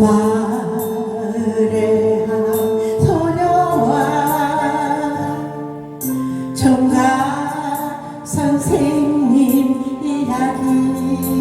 마을의 한 소녀와 정가 선생님 이야기.